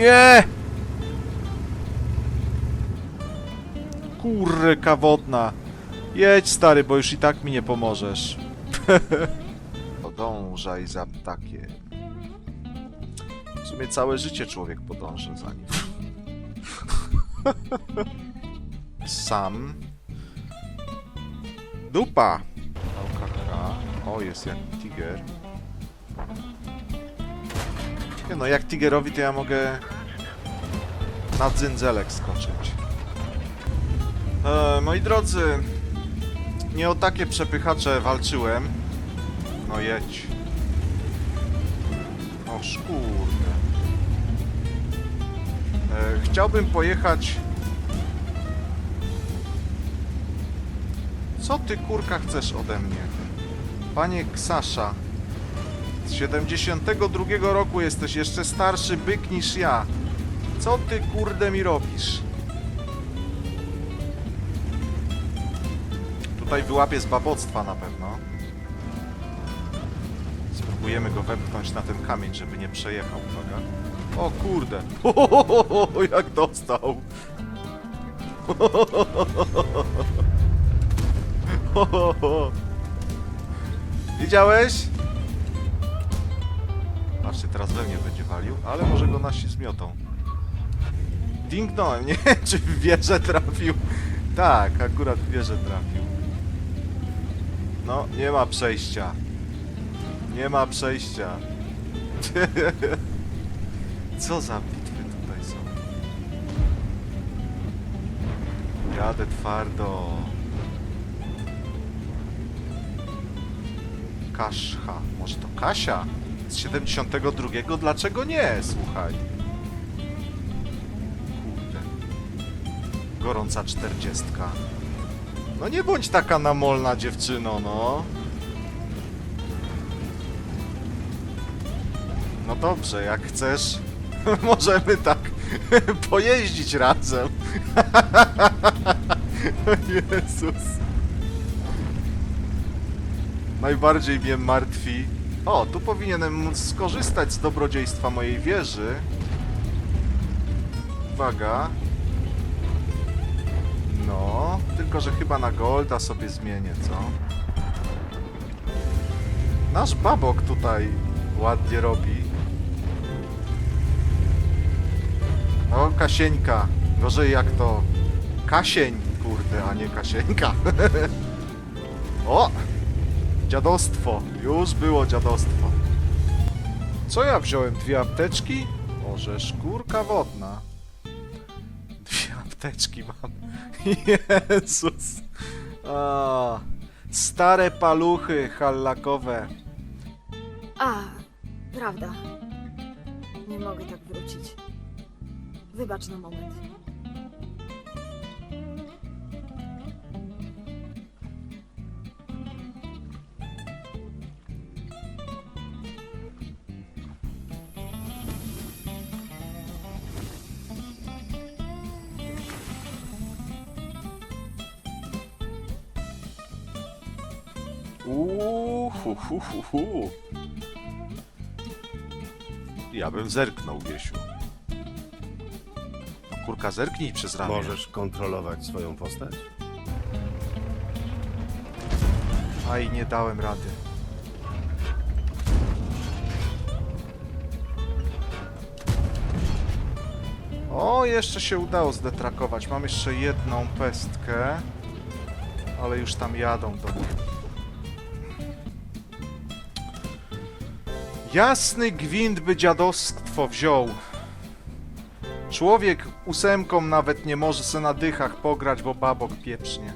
Nie! Kurka wodna. Jedź stary, bo już i tak mi nie pomożesz. Podążaj za ptakiem. W sumie całe życie człowiek podąży za nim. Sam. Dupa! LKH. O, jest jak tiger. Nie no, jak tigerowi to ja mogę na dzynzelek skoczyć. E, moi drodzy, nie o takie przepychacze walczyłem. No jedź. O szkurde. E, chciałbym pojechać... Co ty kurka chcesz ode mnie? Panie Ksasza, z 72 roku jesteś jeszcze starszy byk niż ja. Co ty kurde mi robisz? Tutaj wyłapię z baboctwa na pewno. Spróbujemy go wepchnąć na ten kamień, żeby nie przejechał, uwaga. O kurde! O, jak dostał! Widziałeś? Patrzcie, teraz we mnie będzie walił, ale może go nasi zmiotą. Dingnąłem, nie czy w wieżę trafił. Tak, akurat w wieżę trafił. No, nie ma przejścia. Nie ma przejścia. Co za bitwy tutaj są? Jadę twardo. Kaszcha. Może to Kasia? Z 72? Dlaczego nie? Słuchaj. Kurde. Gorąca czterdziestka. No nie bądź taka namolna dziewczyno, no. No dobrze, jak chcesz, możemy tak pojeździć razem. Jezus. Najbardziej mnie martwi. O, tu powinienem móc skorzystać z dobrodziejstwa mojej wieży. Uwaga. No, tylko że chyba na Golda sobie zmienię, co? Nasz babok tutaj ładnie robi. O, Kasieńka. Gorzej jak to... Kasień, kurde, a nie Kasieńka. o! Dziadostwo. Już było dziadostwo. Co ja wziąłem? Dwie apteczki? Może szkórka wodna. Dwie apteczki mam. Jezus. A, stare paluchy hallakowe. A, prawda. Nie mogę tak wrócić. Wybacz na moment. Uuu, hu, hu, hu, hu. Ja bym zerknął, Wiesiu. No, Kurka, zerknij przez ramię. Możesz kontrolować swoją postać? Aj, nie dałem rady. O, jeszcze się udało zdetrakować. Mam jeszcze jedną pestkę. Ale już tam jadą do mnie. Jasny gwint by dziadostwo wziął. Człowiek ósemką nawet nie może se na dychach pograć, bo babok pieprznie.